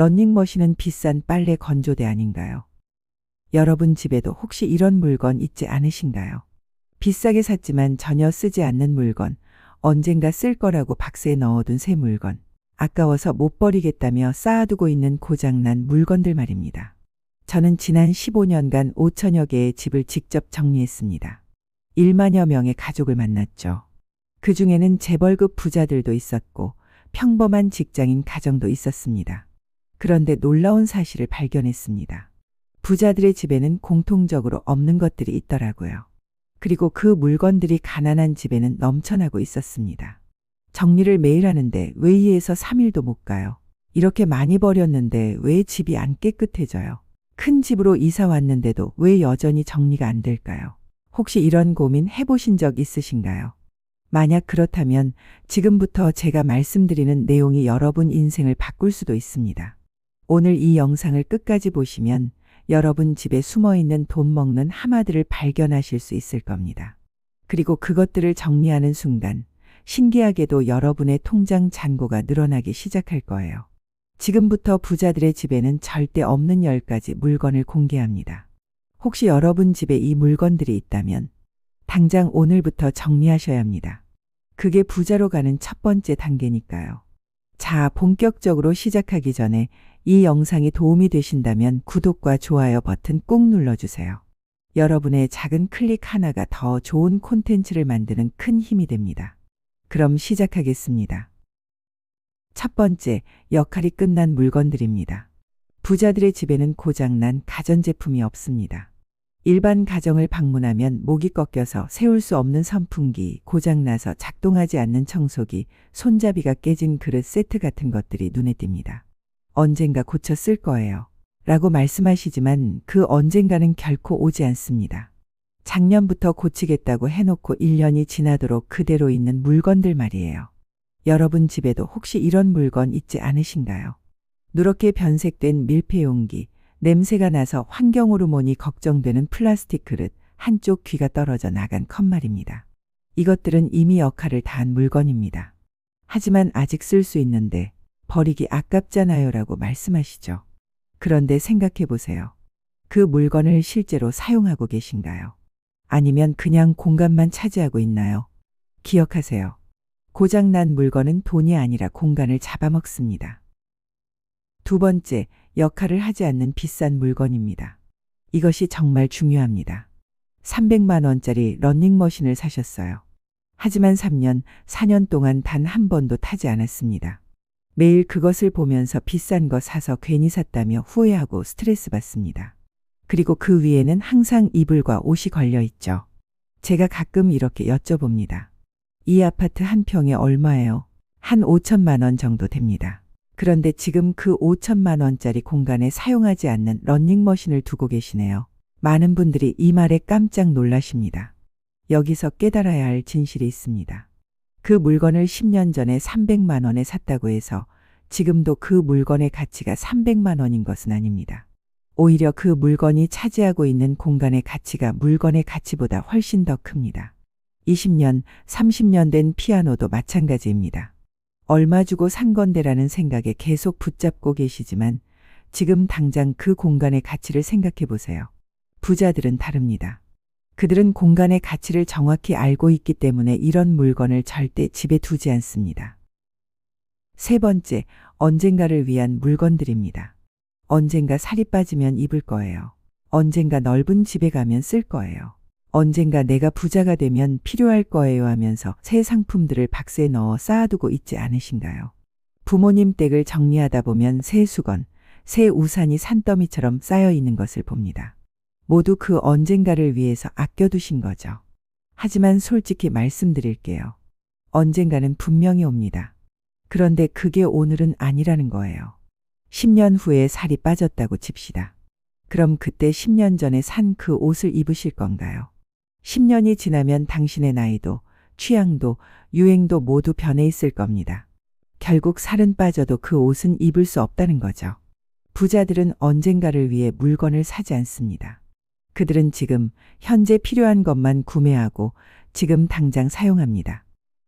런닝머신은 비싼 빨래 건조대 아닌가요? 여러분 집에도 혹시 이런 물건 있지 않으신가요? 비싸게 샀지만 전혀 쓰지 않는 물건, 언젠가 쓸 거라고 박스에 넣어둔 새 물건, 아까워서 못 버리겠다며 쌓아두고 있는 고장난 물건들 말입니다. 저는 지난 15년간 5천여 개의 집을 직접 정리했습니다. 1만여 명의 가족을 만났죠. 그 중에는 재벌급 부자들도 있었고 평범한 직장인 가정도 있었습니다. 그런데 놀라운 사실을 발견했습니다. 부자들의 집에는 공통적으로 없는 것들이 있더라고요. 그리고 그 물건들이 가난한 집에는 넘쳐나고 있었습니다. 정리를 매일 하는데 왜 2에서 3일도 못 가요? 이렇게 많이 버렸는데 왜 집이 안 깨끗해져요? 큰 집으로 이사 왔는데도 왜 여전히 정리가 안 될까요? 혹시 이런 고민 해보신 적 있으신가요? 만약 그렇다면 지금부터 제가 말씀드리는 내용이 여러분 인생을 바꿀 수도 있습니다. 오늘 이 영상을 끝까지 보시면 여러분 집에 숨어 있는 돈 먹는 하마들을 발견하실 수 있을 겁니다. 그리고 그것들을 정리하는 순간 신기하게도 여러분의 통장 잔고가 늘어나기 시작할 거예요. 지금부터 부자들의 집에는 절대 없는 10가지 물건을 공개합니다. 혹시 여러분 집에 이 물건들이 있다면 당장 오늘부터 정리하셔야 합니다. 그게 부자로 가는 첫 번째 단계니까요. 자, 본격적으로 시작하기 전에 이 영상이 도움이 되신다면 구독과 좋아요 버튼 꾹 눌러주세요. 여러분의 작은 클릭 하나가 더 좋은 콘텐츠를 만드는 큰 힘이 됩니다. 그럼 시작하겠습니다. 첫 번째, 역할이 끝난 물건들입니다. 부자들의 집에는 고장난 가전제품이 없습니다. 일반 가정을 방문하면 목이 꺾여서 세울 수 없는 선풍기, 고장나서 작동하지 않는 청소기, 손잡이가 깨진 그릇 세트 같은 것들이 눈에 띕니다. 언젠가 쓸 거예요. 라고 말씀하시지만 그 언젠가는 결코 오지 않습니다. 작년부터 고치겠다고 해놓고 1년이 지나도록 그대로 있는 물건들 말이에요. 여러분 집에도 혹시 이런 물건 있지 않으신가요? 누렇게 변색된 밀폐 용기, 냄새가 나서 환경 호르몬이 걱정되는 플라스틱 그릇, 한쪽 귀가 떨어져 나간 컵 말입니다. 이것들은 이미 역할을 다한 물건입니다. 하지만 아직 쓸 수 있는데 버리기 아깝잖아요 라고 말씀하시죠. 그런데 생각해 보세요. 그 물건을 실제로 사용하고 계신가요? 아니면 그냥 공간만 차지하고 있나요? 기억하세요. 고장난 물건은 돈이 아니라 공간을 잡아먹습니다. 두 번째, 역할을 하지 않는 비싼 물건입니다. 이것이 정말 중요합니다. 300만 원짜리 런닝머신을 사셨어요. 하지만 3년, 4년 동안 단 한 번도 타지 않았습니다. 매일 그것을 보면서 비싼 거 사서 괜히 샀다며 후회하고 스트레스 받습니다. 그리고 그 위에는 항상 이불과 옷이 걸려 있죠. 제가 가끔 이렇게 여쭤봅니다. 이 아파트 한 평에 얼마예요? 한 5천만 원 정도 됩니다. 그런데 지금 그 5천만 원짜리 공간에 사용하지 않는 런닝머신을 두고 계시네요. 많은 분들이 이 말에 깜짝 놀라십니다. 여기서 깨달아야 할 진실이 있습니다. 그 물건을 10년 전에 300만 원에 샀다고 해서 지금도 그 물건의 가치가 300만 원인 것은 아닙니다. 오히려 그 물건이 차지하고 있는 공간의 가치가 물건의 가치보다 훨씬 더 큽니다. 20년, 30년 된 피아노도 마찬가지입니다. 얼마 주고 산 건데라는 생각에 계속 붙잡고 계시지만 지금 당장 그 공간의 가치를 생각해 보세요. 부자들은 다릅니다. 그들은 공간의 가치를 정확히 알고 있기 때문에 이런 물건을 절대 집에 두지 않습니다. 세 번째, 언젠가를 위한 물건들입니다. 언젠가 살이 빠지면 입을 거예요. 언젠가 넓은 집에 가면 쓸 거예요. 언젠가 내가 부자가 되면 필요할 거예요 하면서 새 상품들을 박스에 넣어 쌓아두고 있지 않으신가요? 부모님 댁을 정리하다 보면 새 수건, 새 우산이 산더미처럼 쌓여 있는 것을 봅니다. 모두 그 언젠가를 위해서 아껴두신 거죠. 하지만 솔직히 말씀드릴게요. 언젠가는 분명히 옵니다. 그런데 그게 오늘은 아니라는 거예요. 10년 후에 살이 빠졌다고 칩시다. 그럼 그때 10년 전에 산 그 옷을 입으실 건가요? 10년이 지나면 당신의 나이도, 취향도, 유행도 모두 변해 있을 겁니다. 결국 살은 빠져도 그 옷은 입을 수 없다는 거죠. 부자들은 언젠가를 위해 물건을 사지 않습니다. 그들은 지금 현재 필요한 것만 구매하고 지금 당장 사용합니다.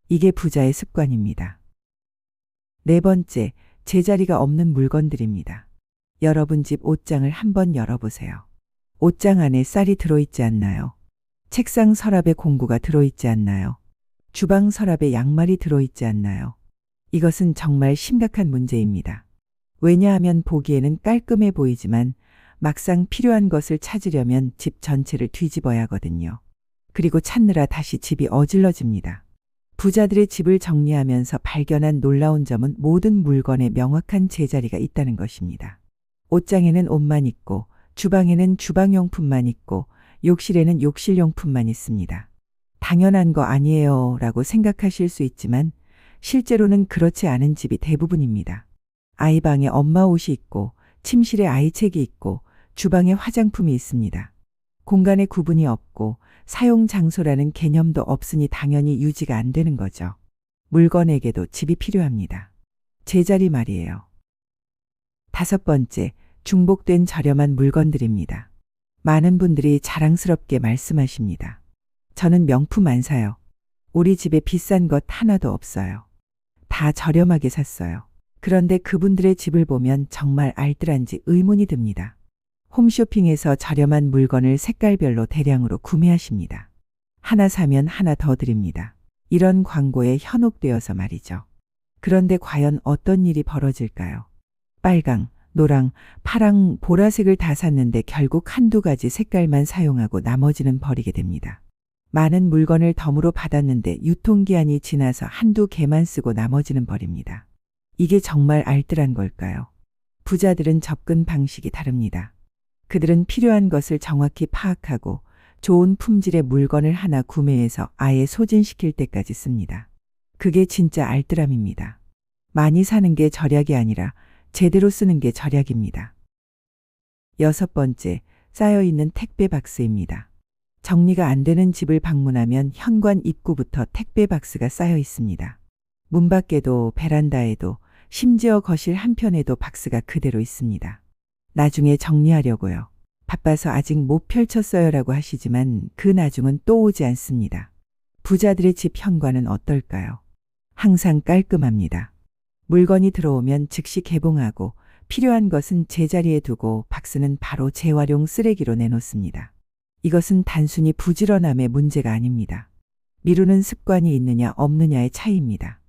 이게 부자의 습관입니다. 네 번째, 제자리가 없는 물건들입니다. 여러분 집 옷장을 한번 열어보세요. 옷장 안에 쌀이 들어있지 않나요? 책상 서랍에 공구가 들어있지 않나요? 주방 서랍에 양말이 들어있지 않나요? 이것은 정말 심각한 문제입니다. 왜냐하면 보기에는 깔끔해 보이지만 막상 필요한 것을 찾으려면 집 전체를 뒤집어야 하거든요. 그리고 찾느라 다시 집이 어질러집니다. 부자들의 집을 정리하면서 발견한 놀라운 점은 모든 물건에 명확한 제자리가 있다는 것입니다. 옷장에는 옷만 있고, 주방에는 주방용품만 있고, 욕실에는 욕실용품만 있습니다. 당연한 거 아니에요 라고 생각하실 수 있지만, 실제로는 그렇지 않은 집이 대부분입니다. 아이 방에 엄마 옷이 있고, 침실에 아이 책이 있고, 주방에 화장품이 있습니다. 공간의 구분이 없고, 사용 장소라는 개념도 없으니 당연히 유지가 안 되는 거죠. 물건에게도 집이 필요합니다. 제자리 말이에요. 다섯 번째, 중복된 저렴한 물건들입니다. 많은 분들이 자랑스럽게 말씀하십니다. 저는 명품 안 사요. 우리 집에 비싼 것 하나도 없어요. 다 저렴하게 샀어요. 그런데 그분들의 집을 보면 정말 알뜰한지 의문이 듭니다. 홈쇼핑에서 저렴한 물건을 색깔별로 대량으로 구매하십니다. 하나 사면 하나 더 드립니다. 이런 광고에 현혹되어서 말이죠. 그런데 과연 어떤 일이 벌어질까요? 빨강, 노랑, 파랑, 보라색을 다 샀는데 결국 한두 가지 색깔만 사용하고 나머지는 버리게 됩니다. 많은 물건을 덤으로 받았는데 유통기한이 지나서 한두 개만 쓰고 나머지는 버립니다. 이게 정말 알뜰한 걸까요? 부자들은 접근 방식이 다릅니다. 그들은 필요한 것을 정확히 파악하고 좋은 품질의 물건을 하나 구매해서 아예 소진시킬 때까지 씁니다. 그게 진짜 알뜰함입니다. 많이 사는 게 절약이 아니라 제대로 쓰는 게 절약입니다. 여섯 번째, 쌓여있는 택배 박스입니다. 정리가 안 되는 집을 방문하면 현관 입구부터 택배 박스가 쌓여 있습니다. 문 밖에도 베란다에도 심지어 거실 한편에도 박스가 그대로 있습니다. 나중에 정리하려고요. 바빠서 아직 못 펼쳤어요라고 하시지만 그 나중은 또 오지 않습니다. 부자들의 집 현관은 어떨까요? 항상 깔끔합니다. 물건이 들어오면 즉시 개봉하고 필요한 것은 제자리에 두고 박스는 바로 재활용 쓰레기로 내놓습니다. 이것은 단순히 부지런함의 문제가 아닙니다. 미루는 습관이 있느냐 없느냐의 차이입니다.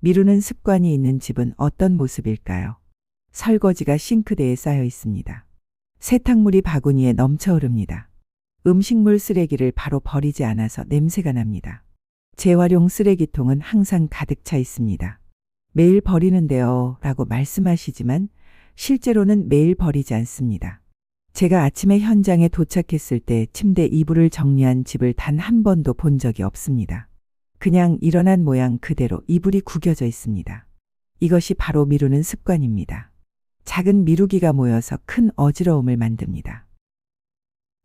미루는 습관이 있는 집은 어떤 모습일까요? 설거지가 싱크대에 쌓여 있습니다. 세탁물이 바구니에 넘쳐 흐릅니다. 음식물 쓰레기를 바로 버리지 않아서 냄새가 납니다. 재활용 쓰레기통은 항상 가득 차 있습니다. 매일 버리는데요 라고 말씀하시지만 실제로는 매일 버리지 않습니다. 제가 아침에 현장에 도착했을 때 침대 이불을 정리한 집을 단 한 번도 본 적이 없습니다. 그냥 일어난 모양 그대로 이불이 구겨져 있습니다. 이것이 바로 미루는 습관입니다. 작은 미루기가 모여서 큰 어지러움을 만듭니다.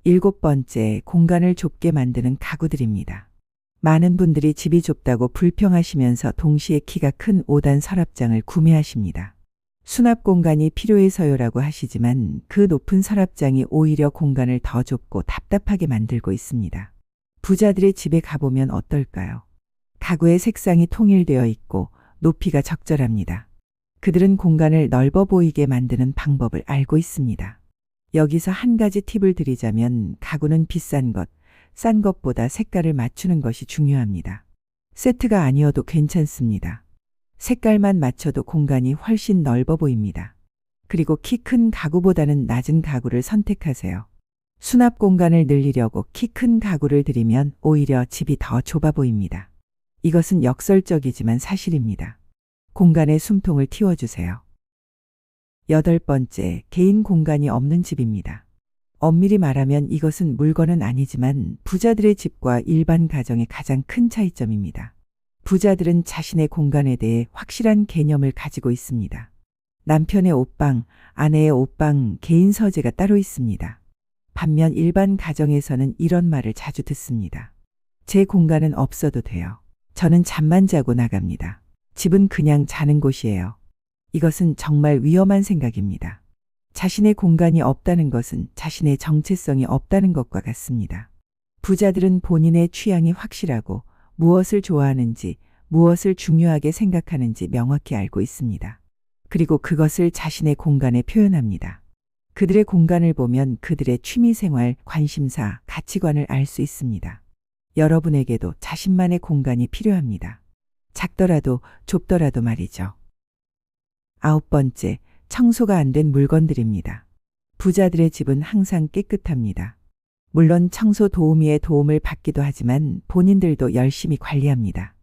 일곱 번째, 공간을 좁게 만드는 가구들입니다. 많은 분들이 집이 좁다고 불평하시면서 동시에 키가 큰 5단 서랍장을 구매하십니다. 수납 공간이 필요해서요라고 하시지만 그 높은 서랍장이 오히려 공간을 더 좁고 답답하게 만들고 있습니다. 부자들의 집에 가보면 어떨까요? 가구의 색상이 통일되어 있고 높이가 적절합니다. 그들은 공간을 넓어 보이게 만드는 방법을 알고 있습니다. 여기서 한 가지 팁을 드리자면 가구는 비싼 것, 싼 것보다 색깔을 맞추는 것이 중요합니다. 세트가 아니어도 괜찮습니다. 색깔만 맞춰도 공간이 훨씬 넓어 보입니다. 그리고 키 큰 가구보다는 낮은 가구를 선택하세요. 수납 공간을 늘리려고 키 큰 가구를 들이면 오히려 집이 더 좁아 보입니다. 이것은 역설적이지만 사실입니다. 공간의 숨통을 틔워주세요. 여덟 번째, 개인 공간이 없는 집입니다. 엄밀히 말하면 이것은 물건은 아니지만 부자들의 집과 일반 가정의 가장 큰 차이점입니다. 부자들은 자신의 공간에 대해 확실한 개념을 가지고 있습니다. 남편의 옷방, 아내의 옷방, 개인 서재가 따로 있습니다. 반면 일반 가정에서는 이런 말을 자주 듣습니다. 제 공간은 없어도 돼요. 저는 잠만 자고 나갑니다. 집은 그냥 자는 곳이에요. 이것은 정말 위험한 생각입니다. 자신의 공간이 없다는 것은 자신의 정체성이 없다는 것과 같습니다. 부자들은 본인의 취향이 확실하고 무엇을 좋아하는지, 무엇을 중요하게 생각하는지 명확히 알고 있습니다. 그리고 그것을 자신의 공간에 표현합니다. 그들의 공간을 보면 그들의 취미생활, 관심사, 가치관을 알 수 있습니다. 여러분에게도 자신만의 공간이 필요합니다. 작더라도 좁더라도 말이죠. 아홉 번째, 청소가 안 된 물건들입니다. 부자들의 집은 항상 깨끗합니다. 물론 청소 도우미의 도움을 받기도 하지만 본인들도 열심히 관리합니다.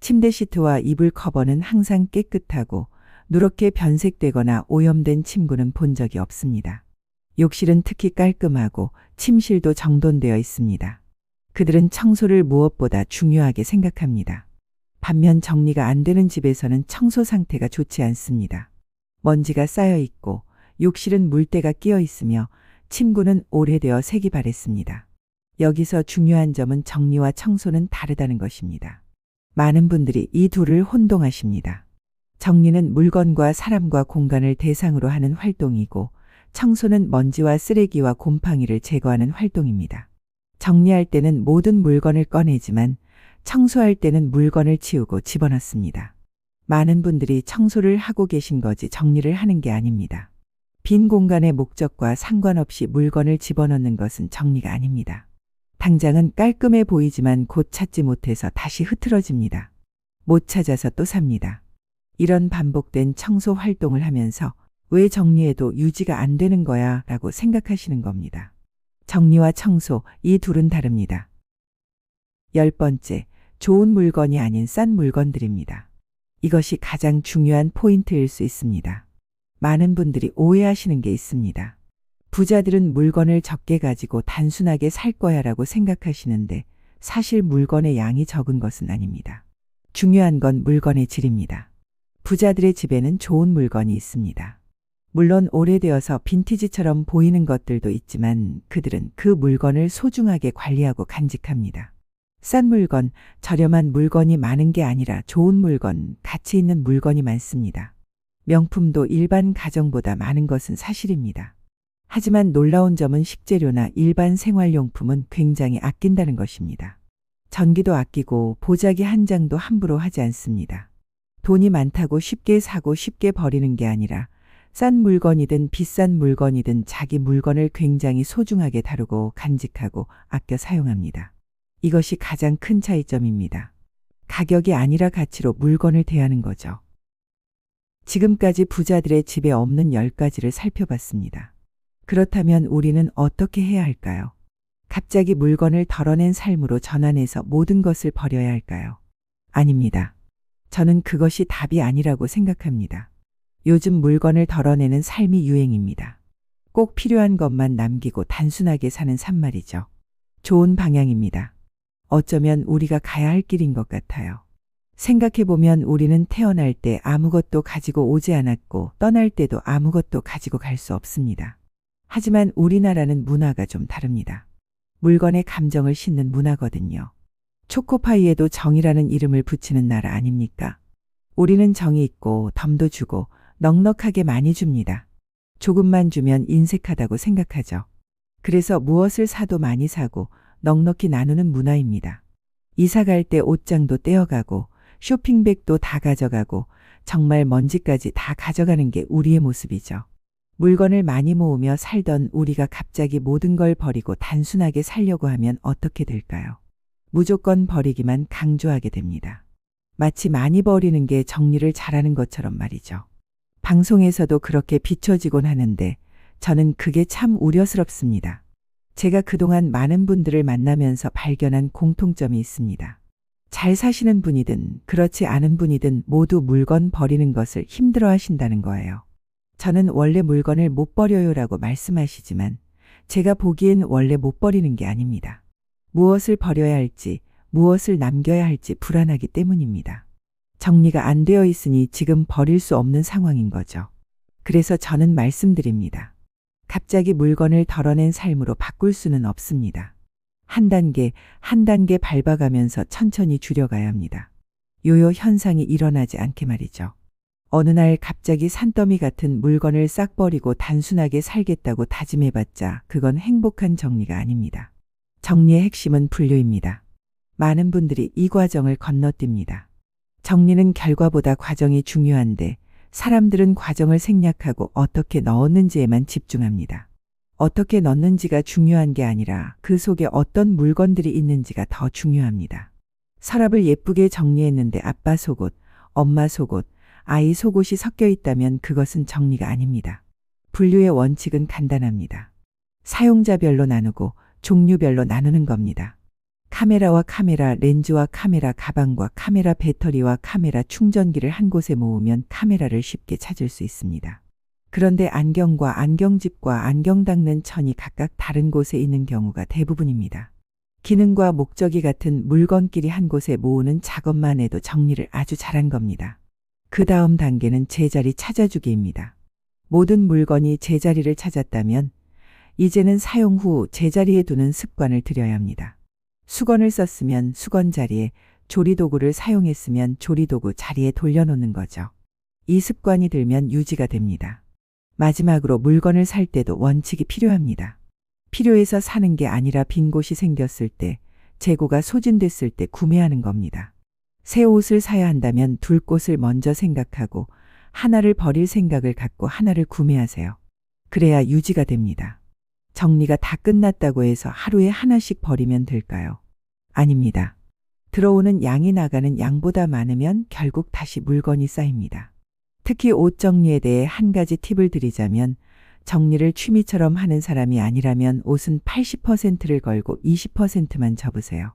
침대 시트와 이불 커버는 항상 깨끗하고 누렇게 변색되거나 오염된 침구는 본 적이 없습니다. 욕실은 특히 깔끔하고 침실도 정돈되어 있습니다. 그들은 청소를 무엇보다 중요하게 생각합니다. 반면 정리가 안 되는 집에서는 청소 상태가 좋지 않습니다. 먼지가 쌓여 있고 욕실은 물때가 끼어 있으며 침구는 오래되어 색이 바랬습니다. 여기서 중요한 점은 정리와 청소는 다르다는 것입니다. 많은 분들이 이 둘을 혼동하십니다. 정리는 물건과 사람과 공간을 대상으로 하는 활동이고 청소는 먼지와 쓰레기와 곰팡이를 제거하는 활동입니다. 정리할 때는 모든 물건을 꺼내지만 청소할 때는 물건을 치우고 집어넣습니다. 많은 분들이 청소를 하고 계신 거지 정리를 하는 게 아닙니다. 빈 공간의 목적과 상관없이 물건을 집어넣는 것은 정리가 아닙니다. 당장은 깔끔해 보이지만 곧 찾지 못해서 다시 흐트러집니다. 못 찾아서 또 삽니다. 이런 반복된 청소 활동을 하면서 왜 정리해도 유지가 안 되는 거야 라고 생각하시는 겁니다. 정리와 청소, 이 둘은 다릅니다. 열 번째, 좋은 물건이 아닌 싼 물건들입니다. 이것이 가장 중요한 포인트일 수 있습니다. 많은 분들이 오해하시는 게 있습니다. 부자들은 물건을 적게 가지고 단순하게 살 거야 라고 생각하시는데 사실 물건의 양이 적은 것은 아닙니다. 중요한 건 물건의 질입니다. 부자들의 집에는 좋은 물건이 있습니다. 물론 오래되어서 빈티지처럼 보이는 것들도 있지만 그들은 그 물건을 소중하게 관리하고 간직합니다. 싼 물건, 저렴한 물건이 많은 게 아니라 좋은 물건, 가치 있는 물건이 많습니다. 명품도 일반 가정보다 많은 것은 사실입니다. 하지만 놀라운 점은 식재료나 일반 생활용품은 굉장히 아낀다는 것입니다. 전기도 아끼고 보자기 한 장도 함부로 하지 않습니다. 돈이 많다고 쉽게 사고 쉽게 버리는 게 아니라 싼 물건이든 비싼 물건이든 자기 물건을 굉장히 소중하게 다루고 간직하고 아껴 사용합니다. 이것이 가장 큰 차이점입니다. 가격이 아니라 가치로 물건을 대하는 거죠. 지금까지 부자들의 집에 없는 10가지를 살펴봤습니다. 그렇다면 우리는 어떻게 해야 할까요? 갑자기 물건을 덜어낸 삶으로 전환해서 모든 것을 버려야 할까요? 아닙니다. 저는 그것이 답이 아니라고 생각합니다. 요즘 물건을 덜어내는 삶이 유행입니다. 꼭 필요한 것만 남기고 단순하게 사는 삶 말이죠. 좋은 방향입니다. 어쩌면 우리가 가야 할 길인 것 같아요. 생각해보면 우리는 태어날 때 아무것도 가지고 오지 않았고 떠날 때도 아무것도 가지고 갈 수 없습니다. 하지만 우리나라는 문화가 좀 다릅니다. 물건에 감정을 싣는 문화거든요. 초코파이에도 정이라는 이름을 붙이는 나라 아닙니까? 우리는 정이 있고 덤도 주고 넉넉하게 많이 줍니다. 조금만 주면 인색하다고 생각하죠. 그래서 무엇을 사도 많이 사고 넉넉히 나누는 문화입니다. 이사 갈 때 옷장도 떼어가고 쇼핑백도 다 가져가고 정말 먼지까지 다 가져가는 게 우리의 모습이죠. 물건을 많이 모으며 살던 우리가 갑자기 모든 걸 버리고 단순하게 살려고 하면 어떻게 될까요? 무조건 버리기만 강조하게 됩니다. 마치 많이 버리는 게 정리를 잘하는 것처럼 말이죠. 방송에서도 그렇게 비춰지곤 하는데 저는 그게 참 우려스럽습니다. 제가 그동안 많은 분들을 만나면서 발견한 공통점이 있습니다. 잘 사시는 분이든 그렇지 않은 분이든 모두 물건 버리는 것을 힘들어 하신다는 거예요. 저는 원래 물건을 못 버려요라고 말씀하시지만 제가 보기엔 원래 못 버리는 게 아닙니다. 무엇을 버려야 할지, 무엇을 남겨야 할지 불안하기 때문입니다. 정리가 안 되어 있으니 지금 버릴 수 없는 상황인 거죠. 그래서 저는 말씀드립니다. 갑자기 물건을 덜어낸 삶으로 바꿀 수는 없습니다. 한 단계, 한 단계 밟아가면서 천천히 줄여가야 합니다. 요요 현상이 일어나지 않게 말이죠. 어느 날 갑자기 산더미 같은 물건을 싹 버리고 단순하게 살겠다고 다짐해봤자 그건 행복한 정리가 아닙니다. 정리의 핵심은 분류입니다. 많은 분들이 이 과정을 건너뜁니다. 정리는 결과보다 과정이 중요한데 사람들은 과정을 생략하고 어떻게 넣었는지에만 집중합니다. 어떻게 넣는지가 중요한 게 아니라 그 속에 어떤 물건들이 있는지가 더 중요합니다. 서랍을 예쁘게 정리했는데 아빠 속옷, 엄마 속옷, 아이 속옷이 섞여 있다면 그것은 정리가 아닙니다. 분류의 원칙은 간단합니다. 사용자별로 나누고 종류별로 나누는 겁니다. 카메라와 카메라, 렌즈와 카메라, 가방과 카메라, 배터리와 카메라, 충전기를 한 곳에 모으면 카메라를 쉽게 찾을 수 있습니다. 그런데 안경과 안경집과 안경 닦는 천이 각각 다른 곳에 있는 경우가 대부분입니다. 기능과 목적이 같은 물건끼리 한 곳에 모으는 작업만 해도 정리를 아주 잘한 겁니다. 그 다음 단계는 제자리 찾아주기입니다. 모든 물건이 제자리를 찾았다면 이제는 사용 후 제자리에 두는 습관을 들여야 합니다. 수건을 썼으면 수건 자리에 조리도구를 사용했으면 조리도구 자리에 돌려놓는 거죠. 이 습관이 들면 유지가 됩니다. 마지막으로 물건을 살 때도 원칙이 필요합니다. 필요해서 사는 게 아니라 빈 곳이 생겼을 때, 재고가 소진됐을 때 구매하는 겁니다. 새 옷을 사야 한다면 둘 곳을 먼저 생각하고 하나를 버릴 생각을 갖고 하나를 구매하세요. 그래야 유지가 됩니다. 정리가 다 끝났다고 해서 하루에 하나씩 버리면 될까요? 아닙니다. 들어오는 양이 나가는 양보다 많으면 결국 다시 물건이 쌓입니다. 특히 옷 정리에 대해 한 가지 팁을 드리자면 정리를 취미처럼 하는 사람이 아니라면 옷은 80%를 걸고 20%만 접으세요.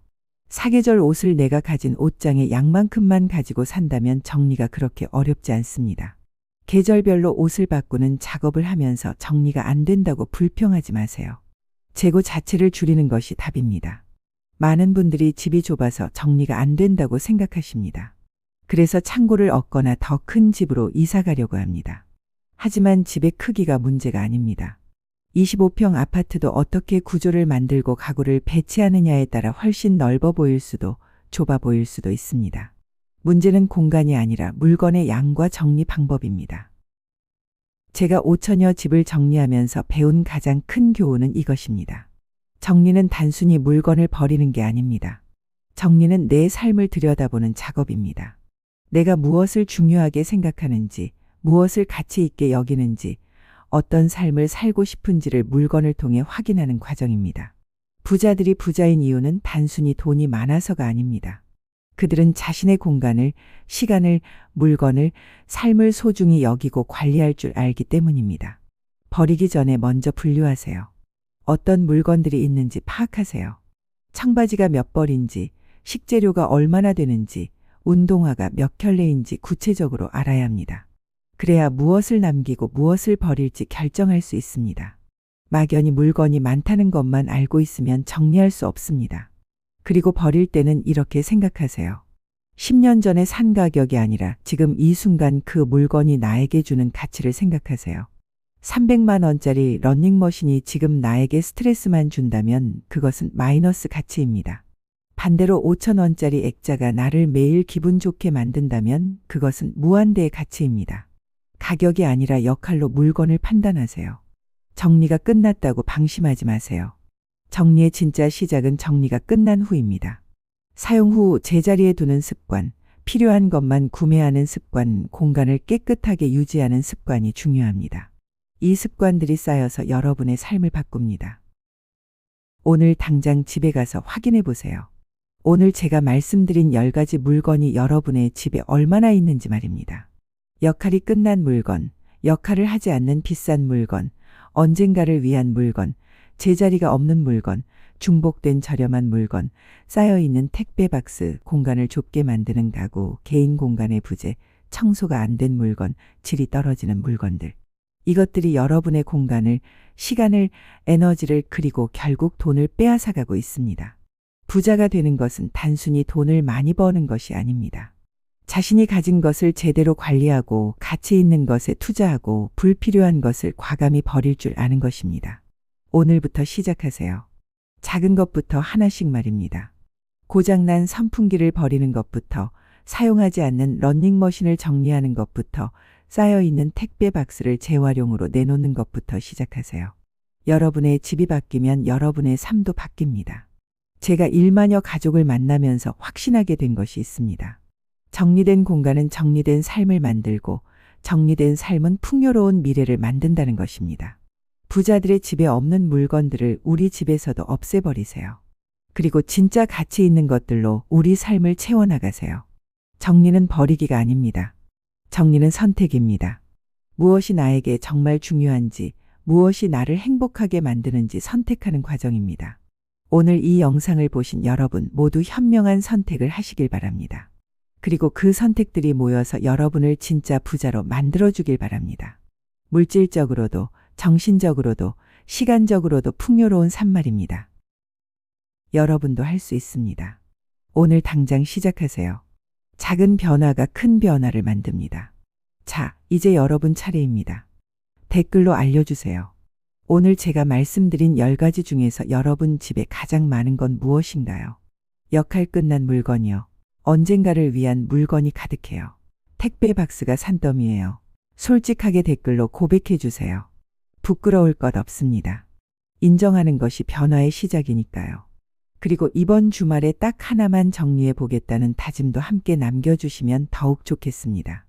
사계절 옷을 내가 가진 옷장의 양만큼만 가지고 산다면 정리가 그렇게 어렵지 않습니다. 계절별로 옷을 바꾸는 작업을 하면서 정리가 안 된다고 불평하지 마세요. 재고 자체를 줄이는 것이 답입니다. 많은 분들이 집이 좁아서 정리가 안 된다고 생각하십니다. 그래서 창고를 얻거나 더 큰 집으로 이사 가려고 합니다. 하지만 집의 크기가 문제가 아닙니다. 25평 아파트도 어떻게 구조를 만들고 가구를 배치하느냐에 따라 훨씬 넓어 보일 수도 좁아 보일 수도 있습니다. 문제는 공간이 아니라 물건의 양과 정리 방법입니다. 제가 5천여 집을 정리하면서 배운 가장 큰 교훈은 이것입니다. 정리는 단순히 물건을 버리는 게 아닙니다. 정리는 내 삶을 들여다보는 작업입니다. 내가 무엇을 중요하게 생각하는지, 무엇을 가치 있게 여기는지, 어떤 삶을 살고 싶은지를 물건을 통해 확인하는 과정입니다. 부자들이 부자인 이유는 단순히 돈이 많아서가 아닙니다. 그들은 자신의 공간을, 시간을, 물건을, 삶을 소중히 여기고 관리할 줄 알기 때문입니다. 버리기 전에 먼저 분류하세요. 어떤 물건들이 있는지 파악하세요. 청바지가 몇 벌인지, 식재료가 얼마나 되는지, 운동화가 몇 켤레인지 구체적으로 알아야 합니다. 그래야 무엇을 남기고 무엇을 버릴지 결정할 수 있습니다. 막연히 물건이 많다는 것만 알고 있으면 정리할 수 없습니다. 그리고 버릴 때는 이렇게 생각하세요. 10년 전에 산 가격이 아니라 지금 이 순간 그 물건이 나에게 주는 가치를 생각하세요. 300만 원짜리 러닝머신이 지금 나에게 스트레스만 준다면 그것은 마이너스 가치입니다. 반대로 5천 원짜리 액자가 나를 매일 기분 좋게 만든다면 그것은 무한대의 가치입니다. 가격이 아니라 역할로 물건을 판단하세요. 정리가 끝났다고 방심하지 마세요. 정리의 진짜 시작은 정리가 끝난 후입니다. 사용 후 제자리에 두는 습관, 필요한 것만 구매하는 습관, 공간을 깨끗하게 유지하는 습관이 중요합니다. 이 습관들이 쌓여서 여러분의 삶을 바꿉니다. 오늘 당장 집에 가서 확인해 보세요. 오늘 제가 말씀드린 10가지 물건이 여러분의 집에 얼마나 있는지 말입니다. 역할이 끝난 물건, 역할을 하지 않는 비싼 물건, 언젠가를 위한 물건, 제자리가 없는 물건, 중복된 저렴한 물건, 쌓여있는 택배 박스, 공간을 좁게 만드는 가구, 개인 공간의 부재, 청소가 안 된 물건, 질이 떨어지는 물건들. 이것들이 여러분의 공간을, 시간을, 에너지를 그리고 결국 돈을 빼앗아가고 있습니다. 부자가 되는 것은 단순히 돈을 많이 버는 것이 아닙니다. 자신이 가진 것을 제대로 관리하고 가치 있는 것에 투자하고 불필요한 것을 과감히 버릴 줄 아는 것입니다. 오늘부터 시작하세요. 작은 것부터 하나씩 말입니다. 고장난 선풍기를 버리는 것부터 사용하지 않는 런닝머신을 정리하는 것부터 쌓여있는 택배 박스를 재활용으로 내놓는 것부터 시작하세요. 여러분의 집이 바뀌면 여러분의 삶도 바뀝니다. 제가 1만여 가족을 만나면서 확신하게 된 것이 있습니다. 정리된 공간은 정리된 삶을 만들고 정리된 삶은 풍요로운 미래를 만든다는 것입니다. 부자들의 집에 없는 물건들을 우리 집에서도 없애버리세요. 그리고 진짜 가치 있는 것들로 우리 삶을 채워나가세요. 정리는 버리기가 아닙니다. 정리는 선택입니다. 무엇이 나에게 정말 중요한지, 무엇이 나를 행복하게 만드는지 선택하는 과정입니다. 오늘 이 영상을 보신 여러분 모두 현명한 선택을 하시길 바랍니다. 그리고 그 선택들이 모여서 여러분을 진짜 부자로 만들어주길 바랍니다. 물질적으로도, 정신적으로도, 시간적으로도 풍요로운 삶 말입니다. 여러분도 할 수 있습니다. 오늘 당장 시작하세요. 작은 변화가 큰 변화를 만듭니다. 자, 이제 여러분 차례입니다. 댓글로 알려주세요. 오늘 제가 말씀드린 10가지 중에서 여러분 집에 가장 많은 건 무엇인가요? 역할 끝난 물건이요. 언젠가를 위한 물건이 가득해요. 택배 박스가 산더미예요. 솔직하게 댓글로 고백해 주세요. 부끄러울 것 없습니다. 인정하는 것이 변화의 시작이니까요. 그리고 이번 주말에 딱 하나만 정리해 보겠다는 다짐도 함께 남겨주시면 더욱 좋겠습니다.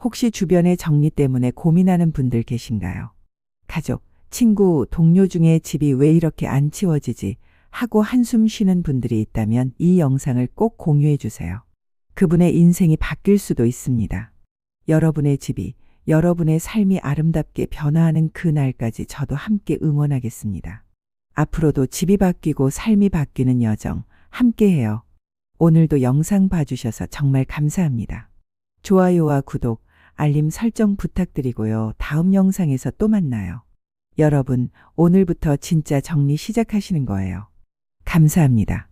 혹시 주변의 정리 때문에 고민하는 분들 계신가요? 가족, 친구, 동료 중에 집이 왜 이렇게 안 치워지지 하고 한숨 쉬는 분들이 있다면 이 영상을 꼭 공유해 주세요. 그분의 인생이 바뀔 수도 있습니다. 여러분의 집이 여러분의 삶이 아름답게 변화하는 그날까지 저도 함께 응원하겠습니다. 앞으로도 집이 바뀌고 삶이 바뀌는 여정 함께 해요. 오늘도 영상 봐주셔서 정말 감사합니다. 좋아요와 구독, 알림 설정 부탁드리고요. 다음 영상에서 또 만나요. 여러분, 오늘부터 진짜 정리 시작하시는 거예요. 감사합니다.